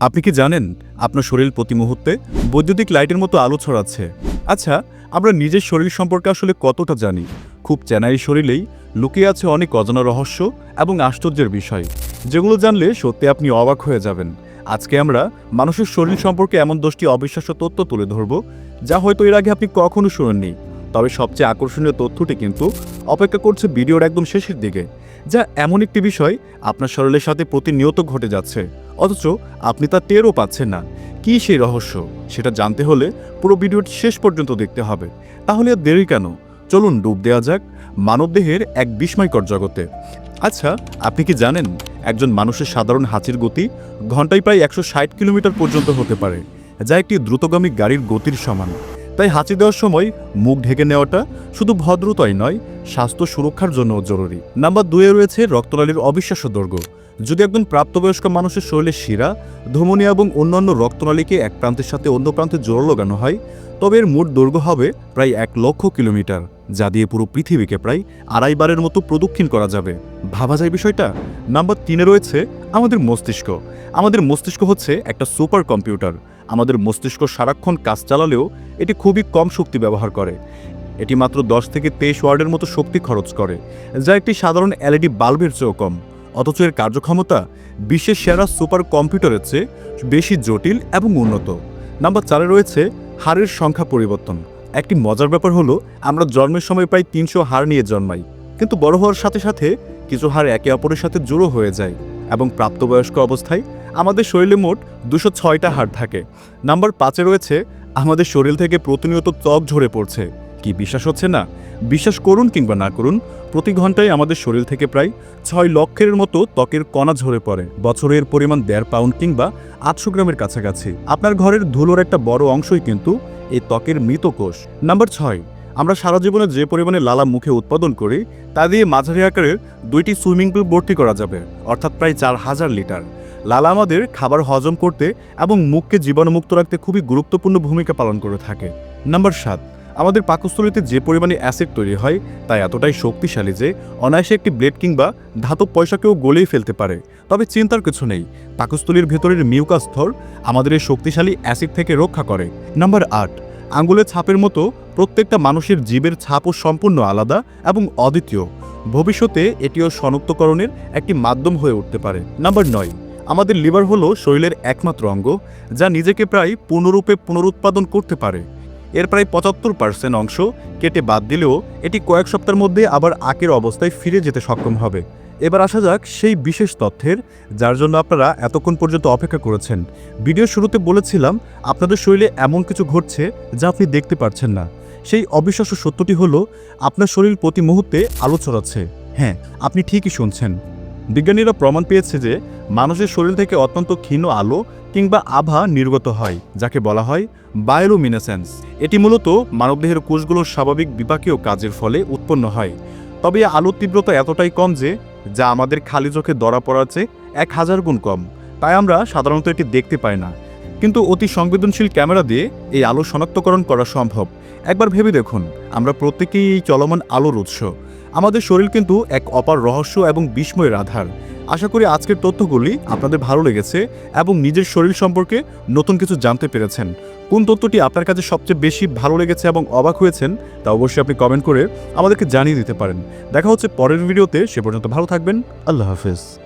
আপনি কি জানেন আপনার শরীর প্রতি মুহূর্তে বৈদ্যুতিক লাইটের মতো আলো ছড়াচ্ছে? আচ্ছা আমরা নিজের শরীর সম্পর্কে আসলে কতটা জানি? খুব চেনাই শরীরেই লুকিয়ে আছে অনেক অজানা রহস্য এবং আশ্চর্যের বিষয়। যেগুলো জানলে সত্যি আপনি অবাক হয়ে যাবেন। আজকে আমরা মানুষের শরীর সম্পর্কে এমন দশটি অবিশ্বাস্য তথ্য তুলে ধরব, যা হয়তো এর আগে আপনি কখনো শুনেননি। তবে সবচেয়ে আকর্ষণীয় তথ্যটি কিন্তু অপেক্ষা করছে ভিডিওর একদম শেষের দিকে, যা এমন একটি বিষয় আপনার শরীরের সাথে প্রতিনিয়ত ঘটে যাচ্ছে। অথচ আপনি তা টেরও পাচ্ছেন না। কী সেই রহস্য? সেটা জানতে হলে পুরো ভিডিওটি শেষ পর্যন্ত দেখতে হবে। তাহলে আর দেরি কেন? চলুন ডুব দেওয়া যাক মানবদেহের এক বিস্ময়কর জগতে। আচ্ছা আপনি কি জানেন একজন মানুষের সাধারণ হাঁচির গতি ঘন্টায় প্রায় একশো ষাট কিলোমিটার পর্যন্ত হতে পারে, যা একটি দ্রুতগামী গাড়ির গতির সমান? তাই হাঁচি দেওয়ার সময় মুখ ঢেকে নেওয়াটা শুধু ভদ্রতাই নয়, স্বাস্থ্য সুরক্ষার জন্য জরুরি। নাম্বার দুয়ে রয়েছে রক্তনালীর অবিশ্বাস্য দৈর্ঘ্য যদি একজন প্রাপ্তবয়স্ক মানুষের শরীরে শিরা ধমনী এবং অন্যান্য রক্তনালীকে এক প্রান্তের সাথে অন্য প্রান্তে জোর লাগানো হয়, তবে এর মোট দৈর্ঘ্য হবে প্রায় এক লক্ষ কিলোমিটার। যা দিয়ে পুরো পৃথিবীকে প্রায় আড়াইবারের মতো প্রদক্ষিণ করা যাবে। ভাবা যায় বিষয়টা? নাম্বার তিনে রয়েছে আমাদের মস্তিষ্ক। আমাদের মস্তিষ্ক হচ্ছে একটা সুপার কম্পিউটার। আমাদের মস্তিষ্ক সারাক্ষণ কাজ চালালেও এটি খুবই কম শক্তি ব্যবহার করে। এটি মাত্র দশ থেকে তেইশ ওয়ার্ডের মতো শক্তি খরচ করে, যা একটি সাধারণ এলইডি বাল্বের চেয়েও কম। অথচ এর কার্যক্ষমতা বিশ্বের সেরা সুপার কম্পিউটারের চেয়ে বেশি জটিল এবং উন্নত। নাম্বার চারে রয়েছে হারের সংখ্যা পরিবর্তন। একটি মজার ব্যাপার হলো, আমরা জন্মের সময় প্রায় তিনশো হার নিয়ে জন্মাই, কিন্তু বড় হওয়ার সাথে সাথে কিছু হার একে অপরের সাথে জোড়ো হয়ে যায় এবং প্রাপ্তবয়স্ক অবস্থায় আমাদের শরীরে মোট দুশো ছয়টা হাড় থাকে। নাম্বার পাঁচে রয়েছে, আমাদের শরীর থেকে প্রতিনিয়ত ত্বক ঝরে পড়ছে। কি বিশ্বাস হচ্ছে না? বিশ্বাস করুন কিংবা না করুন, প্রতি ঘন্টায় আমাদের শরীর থেকে প্রায় ছয় লক্ষের মতো ত্বকের কণা ঝরে পড়ে। বছরের পরিমাণ দেড় পাউন্ড কিংবা আটশো গ্রামের কাছাকাছি। আপনার ঘরের ধুলোর একটা বড় অংশই কিন্তু এই ত্বকের মৃত কোষ। নাম্বার ছয়, আমরা সারা জীবনে যে পরিমাণে লালা মুখে উৎপাদন করি, তা দিয়ে মাঝারি আকারের দুইটি সুইমিং পুল ভর্তি করা যাবে, অর্থাৎ প্রায় চার হাজার লিটার। লালা আমাদের খাবার হজম করতে এবং মুখকে জীবাণুমুক্ত রাখতে খুবই গুরুত্বপূর্ণ ভূমিকা পালন করে থাকে। নাম্বার সাত আমাদের পাকস্থলীতে যে পরিমাণে অ্যাসিড তৈরি হয় তা এতটাই শক্তিশালী যে অনায়াসে একটি ব্লেড কিংবা ধাতব পয়সাকেও গলেই ফেলতে পারে। তবে চিন্তার কিছু নেই। পাকস্থলীর ভেতরের মিউকাস স্তর আমাদের এই শক্তিশালী অ্যাসিড থেকে রক্ষা করে। নাম্বার আট আঙ্গুলের ছাপের মতো প্রত্যেকটা মানুষের জীবের ছাপও সম্পূর্ণ আলাদা এবং অদ্বিতীয়। ভবিষ্যতে এটিও শনাক্তকরণের একটি মাধ্যম হয়ে উঠতে পারে। নাম্বার নয়, আমাদের লিভার হলো শরীরের একমাত্র অঙ্গ, যা নিজেকে প্রায় পূর্ণরূপে পুনরুৎপাদন করতে পারে। এর প্রায় পঁচাত্তর পার্সেন্ট অংশ কেটে বাদ দিলেও এটি কয়েক সপ্তাহের মধ্যে আবার আকের অবস্থায় ফিরে যেতে সক্ষম হবে। এবার আসা যাক সেই বিশেষ তথ্যের, যার জন্য আপনারা এতক্ষণ পর্যন্ত অপেক্ষা করেছেন। ভিডিও শুরুতে বলেছিলাম, আপনাদের শরীরে এমন কিছু ঘটছে যা আপনি দেখতে পাচ্ছেন না। সেই অবিশ্বাস্য সত্যটি হলো, আপনার শরীর প্রতি মুহূর্তে আলো ছড়াচ্ছে। হ্যাঁ আপনি ঠিকই শুনছেন। বিজ্ঞানীরা প্রমাণ পেয়েছে যে মানুষের শরীর থেকে অত্যন্ত ক্ষীণ আলো কিংবা আভা নির্গত হয়, যাকে বলা হয় বায়োলুমিনেসেন্স এটি মূলত মানবদেহের কোষগুলোর স্বাভাবিক বিপাকীয় কাজের ফলে উৎপন্ন হয়। তবে আলোর তীব্রতা এতটাই কম যে, যা আমাদের খালি চোখে ধরা পড়ার চেয়ে এক হাজার গুণ কম। তাই আমরা সাধারণত এটি দেখতে পাই না। কিন্তু অতি সংবেদনশীল ক্যামেরা দিয়ে এই আলো শনাক্তকরণ করা সম্ভব। একবার ভেবে দেখুন, আমরা প্রত্যেকেই এই চলমান আলোর উৎস। আমাদের শরীর কিন্তু এক অপার রহস্য এবং বিস্ময়ের আধার। আশা করি আজকের তথ্যগুলি আপনাদের ভালো লেগেছে এবং নিজের শরীর সম্পর্কে নতুন কিছু জানতে পেরেছেন। কোন তথ্যটি আপনার কাছে সবচেয়ে বেশি ভালো লেগেছে এবং অবাক হয়েছেন তা অবশ্যই আপনি কমেন্ট করে আমাদেরকে জানিয়ে দিতে পারেন। দেখা হচ্ছে পরের ভিডিওতে, সে পর্যন্ত ভালো থাকবেন। আল্লাহ হাফেজ।